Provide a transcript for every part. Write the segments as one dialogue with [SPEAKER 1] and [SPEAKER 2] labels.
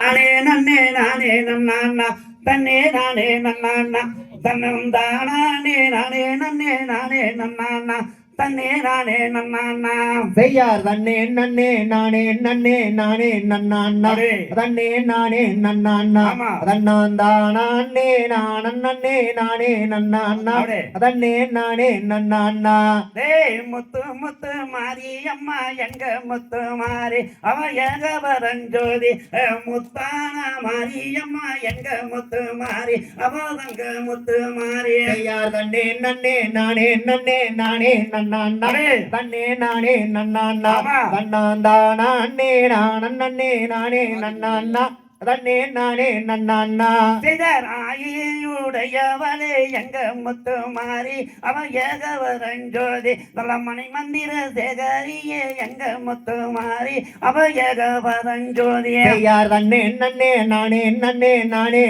[SPEAKER 1] நானே நன்னே நானே நன்னா தன்னே நானே நன்னா தன்னம் தானே நானே நன்னே நானே நன்னா தன்னே நானே நன்னா
[SPEAKER 2] செய்யார் தன்னே நன்னே நானே நன்னே நானே நன்னாண்ணா. தன்னே நானே நன்னாண்ணா
[SPEAKER 1] ஆமா.
[SPEAKER 2] தன்னாந்தானே நானன் நன்னே நானே நன்னாண்ணா. தன்னே நானே நன்னாண்ணா
[SPEAKER 1] டேய் முத்து முத்து மாரியம்மா எங்க முத்து மாறி? அவ எங்க வரஞ்சோதி? முத்தான மாரியம்மா எங்க முத்து மாறி? அவ தங்க முத்து மாறி?
[SPEAKER 2] செய்யார் தன்னே நன்னே நானே நன்னே நானே நன்னாண்ணா
[SPEAKER 1] அடே.
[SPEAKER 2] தன்னே நானே நன்னாண்ணா. தன்னாந்தானே நானே நன்னாண்ணா தன்னே நானே நன்னாண்ணா.
[SPEAKER 1] சிதர் ஆயுடையவளே எங்க முத்து மாறி அவ ஏக வரஞ்சோதி நல்ல மணி மந்திர சேகரியே எங்க முத்து மாறி அவ ஏக வரஞ்சோதியே
[SPEAKER 2] செய்யார் தன்னே நன்னே நானே நன்னே நானே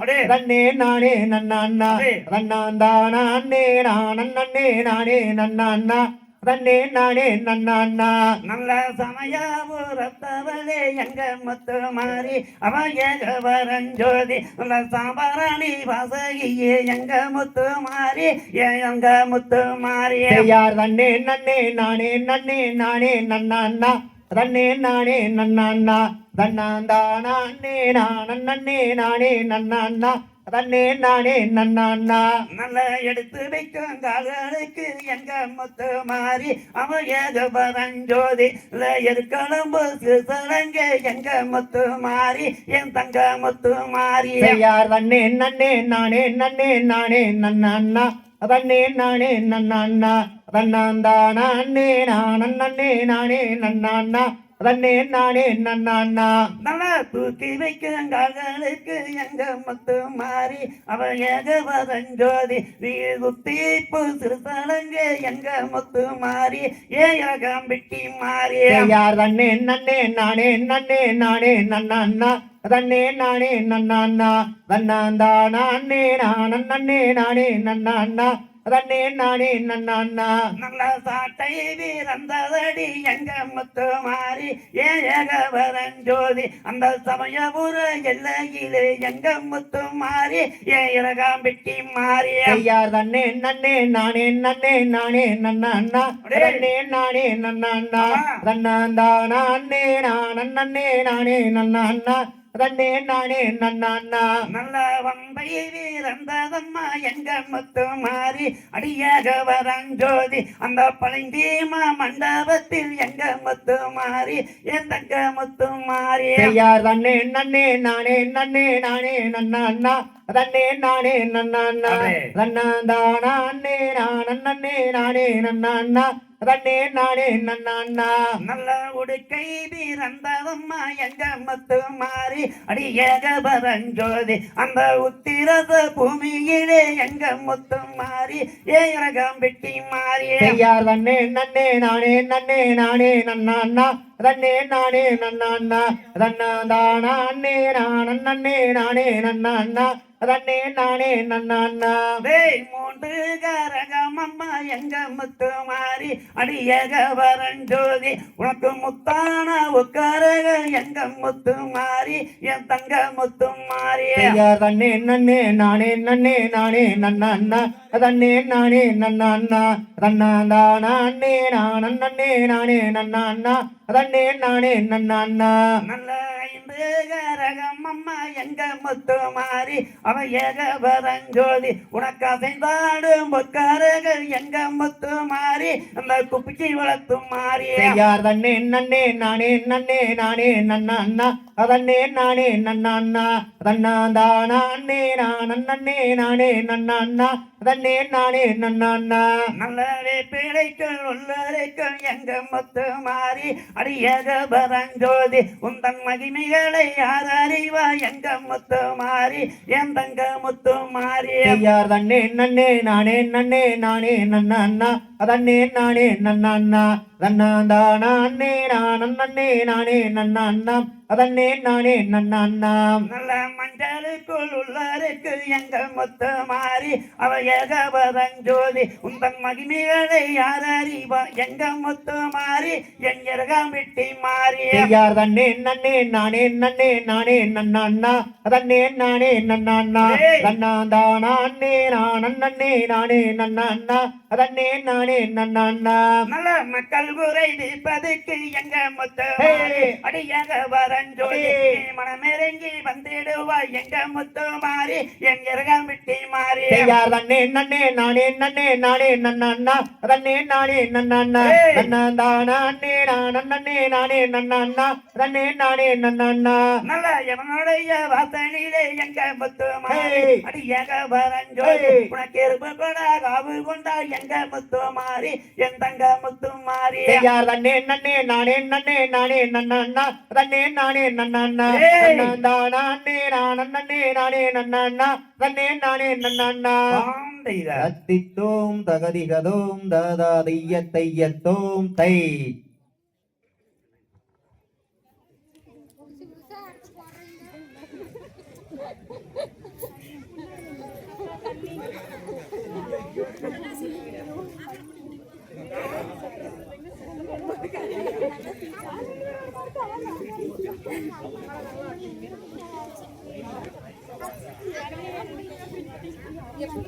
[SPEAKER 1] அடே.
[SPEAKER 2] தன்னே நானே நன்னாண்ணா.
[SPEAKER 1] அடே.
[SPEAKER 2] தன்னாந்தானே நானன் நன்னே நானே நன்னாண்ணா. தன்னே நானே நன்னாண்ணா.
[SPEAKER 1] நல்ல சமயபுரத்தவளே எங்க முத்து மாறி அவ ஏக வரஞ்சோதி நல்ல சாம்பராணி வாசகியே எங்க முத்து மாறி ஏ எங்க முத்து மாறியே
[SPEAKER 2] செய்யார் தன்னே நன்னே நானே நன்னே நானே நன்னாண்ணா. தன்னே நானே நன்னாண்ணா. தன்னாந்தானே நானன் நன்னே நானே நன்னாண்ணா. தன்னே நானே நன்னாண்ணா.
[SPEAKER 1] நல்ல எடுத்து வைக்கும் கால்களுக்கு எங்க முத்து மாறி? அவ ஏக வரஞ்சோதி எருக்களம்பு சிறுசலங்க எங்க முத்து மாறி? என் தங்க முத்து மாறி
[SPEAKER 2] செய்யார் தன்னே நன்னே நானே நன்னே நானே நன்னாண்ணா. தன்னே நானே நன்னாண்ணா. தன்னாந்தானே நானன் நன்னே நானே நன்னாண்ணா. தன்னே நானே நன்னாண்ணா.
[SPEAKER 1] நல்லா தூக்கி வைக்கும் கால்களுக்கு எங்க முத்து மாறி அவ ஏக வரஞ்சோதி நீ குத்திப்பு சிறுசலங்க எங்க முத்து மாறி ஏகம் பிட்டி மாறி.
[SPEAKER 2] செய்யார் தன்னே நன்னே நானே நன்னே நானே நன்னாண்ணா. தன்னே நானே நன்னாண்ணா. தன்னாந்தானே நானன் நன்னே நானே நன்னாண்ணா. தன்னே நானே நன்னாண்ணா.
[SPEAKER 1] நல்ல சாட்டை வீரந்ததடி எங்க முத்து மாறி ஏக வரஞ்சோதி அந்த சமயபுர எல்லையிலே எங்க முத்து மாறி ஏகம் பிட்டி மாறி
[SPEAKER 2] செய்யார் தன்னே நன்னே நானே நன்னே நானே நன்னாண்ணா. தன்னே நானே நன்னாண்ணா. தன்னாந்தானே நானன் நன்னே நானே நன்னாண்ணா. தன்னே நானே நன்னாண்ணா.
[SPEAKER 1] நல்ல வந்தை வீரந்ததம்மா எங்க முத்து மாறி அடியாக வரஞ்சோதி அந்த பழந்தீமா மண்டபத்தில் எங்க முத்து மாறி என் தங்க முத்து மாறி.
[SPEAKER 2] செய்யார் தன்னே நன்னே நானே நன்னே நானே நன்னாண்ணா. தன்னே நானே நன்னாண்ணா.
[SPEAKER 1] அதே.
[SPEAKER 2] தன்னாந்தானே நானன் நன்னே நானே நன்னாண்ணா. தன்னே நானே நன்னாண்ணா.
[SPEAKER 1] நல்ல உடுக்கை வீரந்ததம்மா எங்க முத்து மாறி அடியாக வரஞ்சோதி அந்த உத்திரத பூமியிலே எங்க முத்து மாறி ஏரகம் வெட்டி மாறி.
[SPEAKER 2] செய்யார் தன்னே நன்னே நானே நன்னே நானே நன்னாண்ணா. தன்னே நானே நன்னாண்ணா. தன்னாந்தானே நானன் நன்னே நானே நன்னாண்ணா. தன்னே நானே நன்னாண்ணா.
[SPEAKER 1] டேய் மூன்று கரகம் அம்மா எங்க முத்து மாறி அடியக வரஞ்சோதி உனக்கு முத்தான உக்கரக எங்க முத்து மாறி என் தங்க முத்து மாறி
[SPEAKER 2] தன்னே நன்னே நானே நன்னே நானே நன்னாண்ணா. தன்னே நானே நன்னாண்ணா. தன்னாந்தானே நானன் நன்னே நானே நன்னாண்ணா. தன்னே நானே நன்னாண்ணா.
[SPEAKER 1] நல்ல ஐந்து கரகம் அம்மா எங்க முத்து மாறி அவ ஏக வரஞ்சோதி உனக்கு அசைந்தாடும் பொற்காரகள் எங்க முத்து மாறி அந்த குப்பிச்சி வளர்த்து மாறி
[SPEAKER 2] செய்யார் தன்னே நன்னே நானே நன்னே நானே நன்னாண்ணா அதன்னே நானே நன்னாண்ணா தன்னாந்தானே நானன் நன்னே நானே நன்னாண்ணா அதன்னே நானே நன்னாண்ணா
[SPEAKER 1] நல்லவே பிழைகள் உள்ளரைகள் எங்க முத்து மாறி அடியக பரஞ்சோதி உந்தன் மகிமைகளை யார் அறிவா? எங்க முத்து மாறி என் தங்க முத்து மாறி.
[SPEAKER 2] செய்யார் தன்னே நன்னே நானே நன்னே நானே நன்னாண்ணா அதன்னே நானே நன்னாண்ணா தன்னாந்தானே நானன் நன்னே நானே நன்னாண்ணா அதன்னே நானே நன்னாண்ணா
[SPEAKER 1] நல்ல உள்ளுக்குள் உள்ளருக்கு எங்க முத்து மாறி அவ ஏகபதஞ்சோதி உந்தன் மகிமைகளை யார் அறிவா? எங்க முத்து மாறி என் விட்டி மாறி
[SPEAKER 2] யார் தன்னே நன்னே நானே நன்னே நானே நன்னா தன்னே நானே நன்னா. தன்னா தானே நான் நன்னே நானே நன்னா தன்னே நானே நன்னா
[SPEAKER 1] நல்ல மக்கள் குறை தீர்ப்பதற்கு எங்க முத்து அடியாக வரஞ்சோதி. மனமிறங்கி வந்திடுவா எங்க முத்து மாறி? என் விட்டி மாறி.
[SPEAKER 2] யார் தன்னே நன்னே நானே நன்னே நானே நன்னா தன்னே நானே நன்னா நான் நன்னே நானே நன்னா தன்னே நானே நன்னா
[SPEAKER 1] நல்ல எவனுடைய வாசனிலே எங்க முத்து மாறி?
[SPEAKER 2] ஏய்.
[SPEAKER 1] அடியாக வரஞ்சோதி
[SPEAKER 2] ஏய்.
[SPEAKER 1] உனக்கு இருப்பு கூட காவு கொண்டா எங்க முத்து மாறி? என் தங்க முத்து மாறி.
[SPEAKER 2] யார் தன்னே நன்னே நானே நன்னே நானே நன்னா தன்னே நானே நன்னா
[SPEAKER 1] ஏய்.
[SPEAKER 2] தானே நான் நன்னே நானே நன்னா நன்னே நானே நன்னா தத்தித்தோம் தகதிகதோம் தாதா தைய தையத்தோம் தை. எப்போ